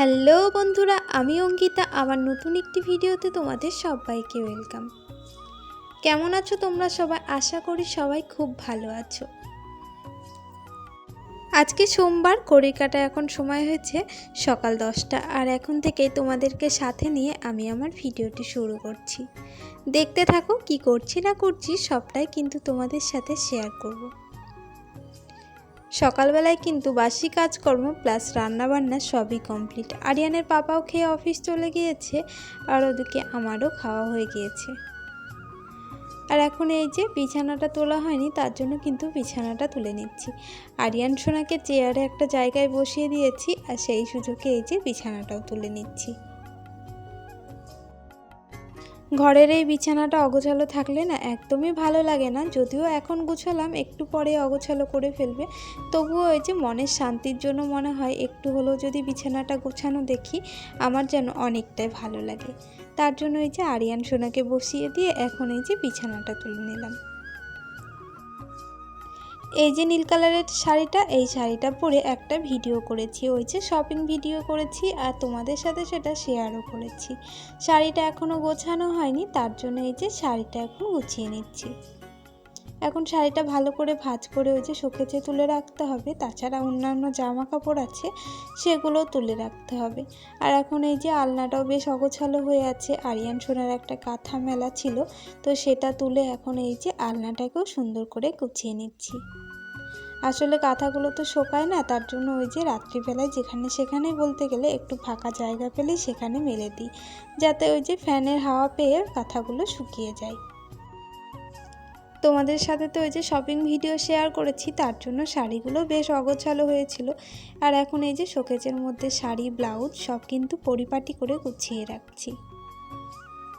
Hello বন্ধুরা, আমি অঙ্কিতা। আমার নতুন একটি ভিডিওতে তোমাদের সবাইকে ওয়েলকাম কেমন আছো তোমরা সবাই? আশা করি সবাই খুব ভালো আছো। আজকে সোমবার কাটা এখন সময় হয়েছে সকাল দশটা। আর এখন থেকেই তোমাদেরকে সাথে নিয়ে আমি আমার ভিডিওটি শুরু করছি। দেখতে থাকো কি করছি না করছি, সবটাই কিন্তু তোমাদের সাথে শেয়ার করব। সকালবেলায় কিন্তু বাসি কাজকর্ম প্লাস রান্নাবান্না সবই কমপ্লিট আরিয়ানের পাপাও খেয়ে অফিস চলে গিয়েছে আর ওদিকে আমারও খাওয়া হয়ে গিয়েছে। আর এখন এই যে বিছানাটা তোলা হয়নি, তার জন্য কিন্তু বিছানাটা তুলে নিচ্ছি। আরিয়ান সোনাকে চেয়ারে একটা জায়গায় বসিয়ে দিয়েছি আর সেই সুযোগে এই যে বিছানাটাও তুলে নিচ্ছি। ঘরের এই বিছানাটা অগোছালো থাকলে না একদমই ভালো লাগে না। যদিও এখন গুছালাম, একটু পরে অগোছালো করে ফেলবে। তবুও ওই যে মনের শান্তির জন্য মনে হয় একটু হলেও যদি বিছানাটা গোছানো দেখি, আমার যেন অনেকটাই ভালো লাগে। তার জন্য এই যে আরিয়ান সোনাকে বসিয়ে দিয়ে এখন এই যে বিছানাটা তুলে নিলাম। এই যে নীল কালারের শাড়িটা, এই শাড়িটা পরে একটা ভিডিও করেছি। ওই যে শপিং ভিডিও করেছি আর তোমাদের সাথে সেটা শেয়ারও করেছি। শাড়িটা এখনও গোছানো হয়নি, তার জন্য এই যে শাড়িটা এখন গুছিয়ে নিচ্ছি। এখন শাড়িটা ভালো করে ভাজ করে ওই যে শোকেচে তুলে রাখতে হবে, তাছাড়া অন্যান্য জামা কাপড় আছে, সেগুলোও তুলে রাখতে হবে। আর এখন এই যে আলনাটাও বেশ অগোছালো হয়ে আছে, আরিয়ান সোনার একটা কাঁথা মেলা ছিল, তো সেটা তুলে এখন এই যে আলনাটাকেও সুন্দর করে গুছিয়ে নিচ্ছি। আসলে কাঁথাগুলো তো শোকায় না, তার জন্য ওই যে রাত্রিবেলায় যেখানে সেখানে বলতে গেলে একটু ফাঁকা জায়গা পেলেই সেখানে মেলে দিই, যাতে ওই যে ফ্যানের হাওয়া পেয়ে কাঁথাগুলো শুকিয়ে যায়। তোমাদের সাথে তো ওই যে শপিং ভিডিও শেয়ার করেছি, তার জন্য শাড়িগুলো বেশ অগোছালো হয়েছিল। আর এখন এই যে শোকেজের মধ্যে শাড়ি ব্লাউজ সব কিন্তু পরিপাটি করে গুছিয়ে রাখছি।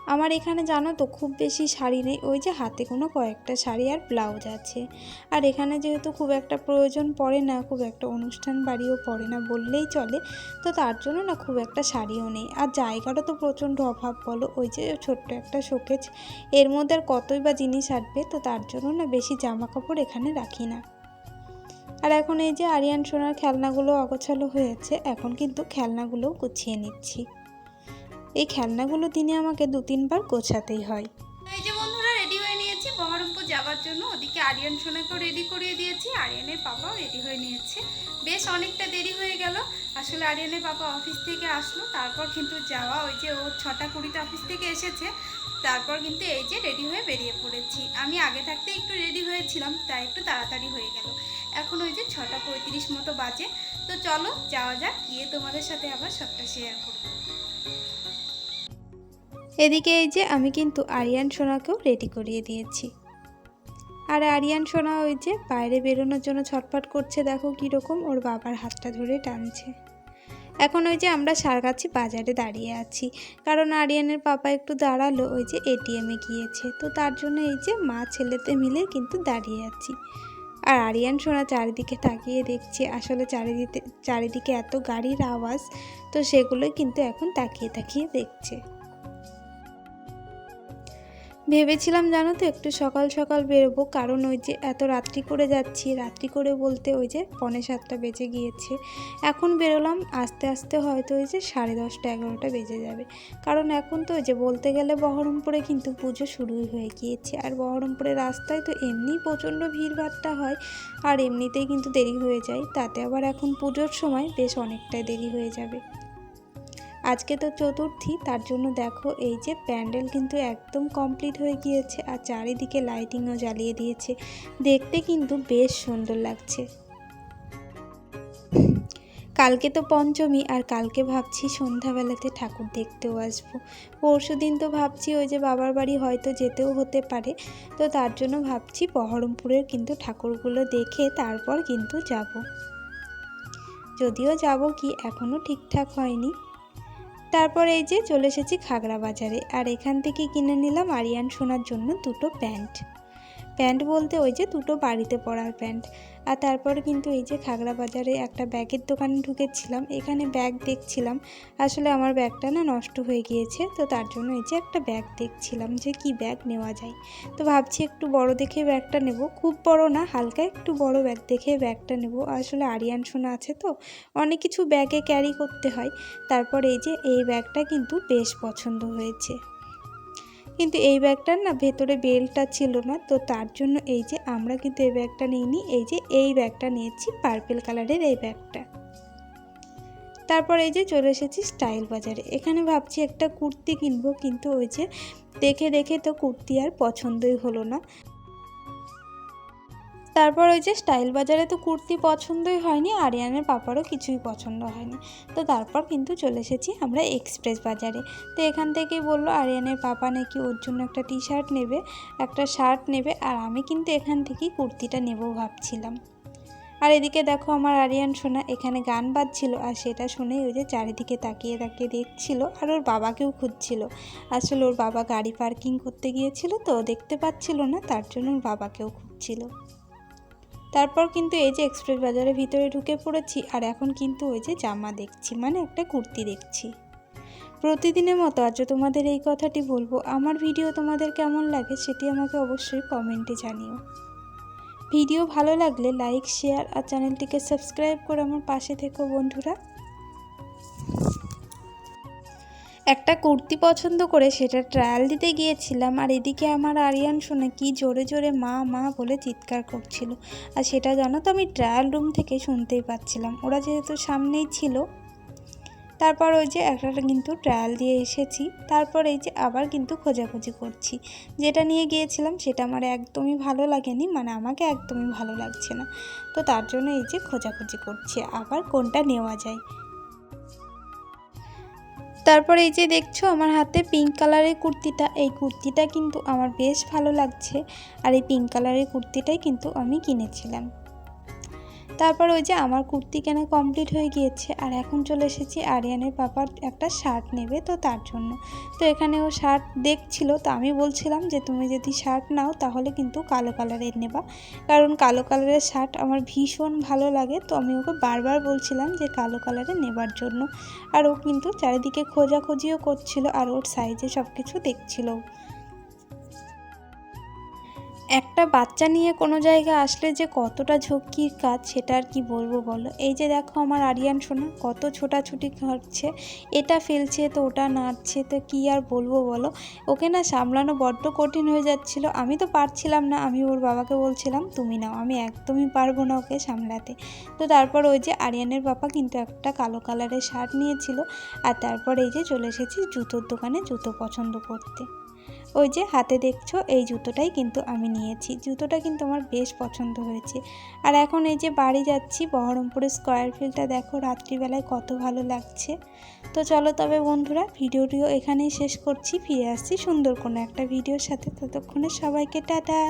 আমার এখানে জানো তো খুব বেশি শাড়ি নেই, ওই যে হাতে কোনো কয়েকটা শাড়ি আর ব্লাউজ আছে। আর এখানে যেহেতু খুব একটা প্রয়োজন পড়ে না, খুব একটা অনুষ্ঠান বাড়িও পড়ে না বললেই চলে, তো তার জন্য না খুব একটা শাড়িও নেই। আর জায়গাটা তো প্রচণ্ড অভাব বলো, ওই যে ছোট্ট একটা শোকেজ, এর মধ্যে আর কতই বা জিনিস আসবে, তো তার জন্য না বেশি জামা কাপড় এখানে রাখি না। আর এখন এই যে আরিয়ান সোনার খেলনাগুলো অগোছালো হয়েছে, এখন কিন্তু খেলনাগুলো গুছিয়ে নিচ্ছি। এই খেলনাগুলো দিনে আমাকে দু তিনবার গোছাতেই হয়। এই যে বন্ধুরা রেডি হয়ে নিয়েছি বহরমপুর যাওয়ার জন্য। ওদিকে আরিয়ান সোনাকেও রেডি করিয়ে দিয়েছি। আরিয়ানের পাপাও রেডি হয়ে নিয়েছে। বেশ অনেকটা দেরি হয়ে গেল। আসলে আরিয়ানের পাপা অফিস থেকে আসলো। তারপর কিন্তু যাওয়া, ওই যে ও ছটা কুড়িতে অফিস থেকে এসেছে। তারপর কিন্তু এই যে রেডি হয়ে বেরিয়ে পড়েছি। আমি আগে থাকতে একটু রেডি হয়েছিলাম, তাই একটু তাড়াতাড়ি হয়ে গেল। এখন ওই যে ছটা পঁয়ত্রিশ মতো বাজে। তো চলো, যাওয়া যাক, গিয়ে তোমাদের সাথে আবার সবটা শেয়ার করব। এদিকে এই যে আমি কিন্তু আরিয়ান সোনাকেও রেডি করিয়ে দিয়েছি। আর আরিয়ান সোনা ওই যে বাইরে বেরোনোর জন্য ছটফট করছে, দেখো কীরকম ওর বাবার হাতটা ধরে টানছে। এখন ওই যে আমরা সারগাছি বাজারে দাঁড়িয়ে আছি, কারণ আরিয়ানের পাপা একটু দাঁড়াল ওই যে এটিএমে গিয়েছে, তো তার জন্য এই যে মা ছেলেতে মিলে কিন্তু দাঁড়িয়ে আছি। আর আরিয়ান সোনা চারিদিকে তাকিয়ে দেখছে, আসলে চারিদিকে চারিদিকে এত গাড়ির আওয়াজ, তো সেগুলোই কিন্তু এখন তাকিয়ে তাকিয়ে দেখছে। ভেবেছিলাম জানো তো, একটু সকাল সকাল বেরোবো। কারণ ওই যে এত রাত্রি করে যাচ্ছি, রাত্রি করে বলতে ওই যে পনে সাতটা বেজে গিয়েছে। এখন বেরোলাম, আস্তে আস্তে হয়তো ওই যে সাড়ে দশটা এগারোটা বেজে যাবে। কারণ এখন তো ওই যে বলতে গেলে বহরমপুরে কিন্তু পুজো শুরুই হয়ে গিয়েছে। আর বহরমপুরের রাস্তায় তো এমনি প্রচণ্ড ভিড়ভাড়টা হয়, আর এমনিতেই কিন্তু দেরি হয়ে যায়। তাতে আবার এখন পুজোর সময় বেশ অনেকটাই দেরি হয়ে যাবে। আজকে তো চতুর্থী, তার জন্য দেখো এই যে প্যান্ডেল কিন্তু একদম কমপ্লিট হয়ে গিয়েছে আর চারিদিকে লাইটিংও জ্বালিয়ে দিয়েছে। দেখতে কিন্তু বেশ সুন্দর লাগছে। কালকে তো পঞ্চমী আর কালকে ভাবছি সন্ধ্যাবেলাতে ঠাকুর দেখতেও আসব। পরশু দিন তো ভাবছি ওই যে বাবার বাড়ি হয়তো যেতেও হতে পারে, তো তার জন্য ভাবছি বহরমপুরের কিন্তু ঠাকুরগুলো দেখে তারপর কিন্তু যাব। যদিও যাব কি এখনও ঠিকঠাক হয়নি। তারপর এই যে চলে এসেছি খাগড়া বাজারে আর এখান থেকে কিনে নিলাম আরিয়ান সোনার জন্য দুটো প্যান্ট। প্যান্ট বলতে ওই যে দুটো বাড়িতে পরার প্যান্ট। আর তারপর কিন্তু এই যে খাগড়া বাজারে একটা ব্যাগের দোকানে ঢুকেছিলাম। এখানে ব্যাগ দেখছিলাম। আসলে আমার ব্যাগটা না নষ্ট হয়ে গিয়েছে, তো তার জন্য এই যে একটা ব্যাগ দেখছিলাম যে কি ব্যাগ নেওয়া যায়। তো ভাবছি একটু বড় দেখে ব্যাগটা নেব। খুব বড় না, হালকা একটু বড় ব্যাগ দেখে ব্যাগটা নেব। আসলে আরিয়ান সোনা আছে তো, অনেক কিছু ব্যাগে ক্যারি করতে হয়। তারপর এই যে এই ব্যাগটা কিন্তু বেশ পছন্দ হয়েছে। কিন্তু এই ব্যাগটার না ভেতরে বেলটা ছিল না, তো তার জন্য এই যে আমরা কিন্তু এই ব্যাগটা নিইনি, এই যে এই ব্যাগটা নিয়েছি পার্পেল কালারের এই ব্যাগটা। তারপর এই যে চলে এসেছি স্টাইল বাজারে। এখানে ভাবছি একটা কুর্তি কিনবো, কিন্তু ওই যে দেখে দেখে তো কুর্তি আর পছন্দই হলো না। তারপর ওই যে স্টাইল বাজারে তো কুর্তি পছন্দই হয়নি, আরিয়ানের পাপারও কিছুই পছন্দ হয়নি। তো তারপর কিন্তু চলে এসেছি আমরা এক্সপ্রেস বাজারে। তো এখান থেকেই বলল, আরিয়ানের পাপা নাকি ওর জন্য একটা টি শার্ট নেবে, একটা শার্ট নেবে, আর আমি কিন্তু এখান থেকেই কুর্তিটা নেব ভাবছিলাম। আর এদিকে দেখো আমার আরিয়ান সোনা এখানে গান বাজছিল, আর সেটা শুনেই ওই যে চারিদিকে তাকিয়ে তাকিয়ে দেখছিল, আর ওর বাবাকেও খুঁজছিল। আসলে ওর বাবা গাড়ি পার্কিং করতে গিয়েছিল তো দেখতে পাচ্ছিল না, তার জন্য ওর বাবাকেও খুঁজছিল। তারপর কিন্তু এই যে এক্সপ্রেস বাজারের ভিতরে ঢুকে পড়েছি, আর এখন কিন্তু ওই যে জামা দেখছি মানে একটা কুর্তি দেখছি। প্রতিদিনের মতো আজও তোমাদের এই কথাটি বলব, আমার ভিডিও তোমাদের কেমন লাগে সেটি আমাকে অবশ্যই কমেন্টে জানিও। ভিডিও ভালো লাগলে লাইক, শেয়ার আর চ্যানেলটিকে সাবস্ক্রাইব করে আমার পাশে থেকো বন্ধুরা। একটা কুর্তি পছন্দ করে সেটা ট্রায়াল দিতে গিয়েছিলাম আর এদিকে আমার আরিয়ান শুনে, কি জোরে জোরে মা মা বলে চিৎকার করছিল। আর সেটা জানো তো, আমি ট্রায়াল রুম থেকে শুনতেই পাচ্ছিলাম। ওরা যেহেতু সামনেই ছিল, তারপর ওই যে একটা কিন্তু ট্রায়াল দিয়ে এসেছি, তারপর এই যে আবার কিন্তু খোঁজাখুঁজি করছি। যেটা নিয়ে গিয়েছিলাম সেটা আমার একদমই ভালো লাগেনি মানে আমাকে একদমই ভালো লাগছে না। তো তার জন্য এই যে খোঁজাখুঁজি করছি, আবার কোনটা নেওয়া যায়? তারপর এই যে দেখছ আমার হাতে পিঙ্ক কালারের কুর্তিটা। এই কুর্তিটা কিন্তু আমার বেশ ভালো লাগছে। আর এই পিঙ্ক কালারের কুর্তিটাই কিন্তু আমি কিনেছিলাম। তারপর ওই যে আমার কুর্তি কেনা কমপ্লিট হয়ে গিয়েছে, আর এখন চলে এসেছি আরিয়ানের পাপার একটা শার্ট নেবে তো তার জন্য। তো এখানে ও শার্ট দেখছিল, তো আমি বলছিলাম যে তুমি যদি শার্ট নাও তাহলে কিন্তু কালো কালারের নেবা। কারণ কালো কালারের শার্ট আমার ভীষণ ভালো লাগে, তো আমি ওকে বারবার বলছিলাম যে কালো কালারের নেবার জন্য। আর ও কিন্তু চারিদিকে খোঁজাখুঁজিও করছিল, আর ওর সাইজে সব কিছু দেখছিল। একটা বাচ্চা নিয়ে কোনো জায়গায় আসলে যে কতটা ঝক্কির কাজ সেটা আর কি বলব বলো? এই যে দেখো আমার আরিয়ান সোনা, কত ছোটাছুটি করছে, এটা ফেলছে, তো ওটা নাড়ছে, তো কি আর বলব বলো? ওকে না সামলানো বড্ড কঠিন হয়ে যাচ্ছিল। আমি তো পারছিলাম না, আমি ওর বাবাকে বলছিলাম, তুমি নাও, আমি একদমই পারব না ওকে সামলাতে। তো তারপর ওই যে আরিয়ানের বাবা কিন্তু একটা কালো কালারের শার্ট নিয়েছিল, আর তারপর এই যে চলে এসেছি জুতোর দোকানে জুতো পছন্দ করতে। ওই যে হাতে দেখছ, এই জুতোটাই কিন্তু আমি নিয়েছি। জুতোটা কিন্তু আমার বেশ পছন্দ হয়েছে। আর এখন এই যে বাড়ি যাচ্ছি, বহরমপুরের স্কোয়ার ফিল্ডটা দেখো, রাত্রিবেলায় কত ভালো লাগছে। তো চলো তবে বন্ধুরা, ভিডিওটিও এখানেই শেষ করছি। ফিরে আসছি সুন্দর কোনো একটা ভিডিওর সাথে। ততক্ষণে সবাইকে টাটা।